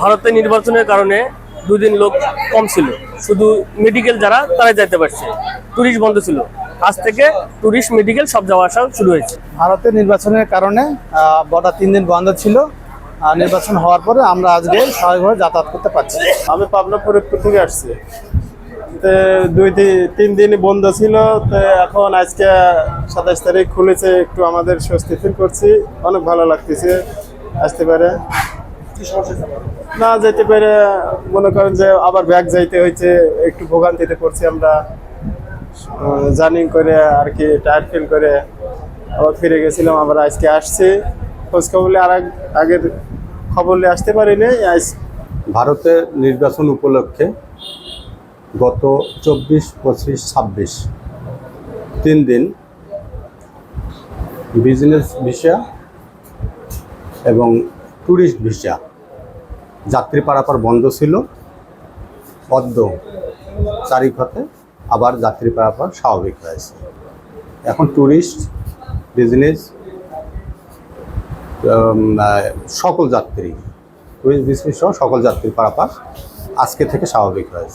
ভারতের নির্বাচনের কারণে দুদিন লোক কম ছিল। শুধু মেডিকেল যারা তারাই যাইতে পারছে। টুরিস্ট বন্ধ ছিল। আজ থেকে টুরিস্ট মেডিকেল সব যাওয়া আসা শুরু হয়েছে। ভারতের নির্বাচনের কারণে বর্ডার তিন দিন বন্ধ ছিল। আর নির্বাচন হওয়ার পরে আমরা আজকে স্বাভাবিকভাবে যাতায়াত করতে পারছি। আমি পাবনা ফরিদপুর থেকে আসছি। তো দুই তিন দিন বন্ধ ছিল। তো এখন আজকে সাতাশ তারিখ খুলেছে। একটু আমাদের স্বস্তি ফিল করছি। অনেক ভালো লাগতেছে। আসতে পারে। না যেতে পারে, মনে করেন যে আবার ব্যাগ যাইতে হয়েছে একটু ভোগান্তিতে পড়ছি আমরা। জার্নিং করে আর কি, টায়ার ফিল করে আবার ফিরে গেছিলাম, আবার আজকে আসছি। খোঁজ খবর আর আগের খবর আসতে পারিনি, আজ ভারতের নির্বাচন উপলক্ষে গত চব্বিশ, পঁচিশ, ছাব্বিশ তিন দিন বিজনেস ভিসা এবং ট্যুরিস্ট ভিসা। যাত্রী পারাপার বন্ধ ছিল। পদ্ম তারিখ হতে আবার যাত্রী পারাপার স্বাভাবিক হয়েছে। এখন ট্যুরিস্ট বিজনেস সকল যাত্রী ট্যুরিস্ট বিজনেস সহ সকল যাত্রী পারাপার আজকে থেকে স্বাভাবিক হয়েছে।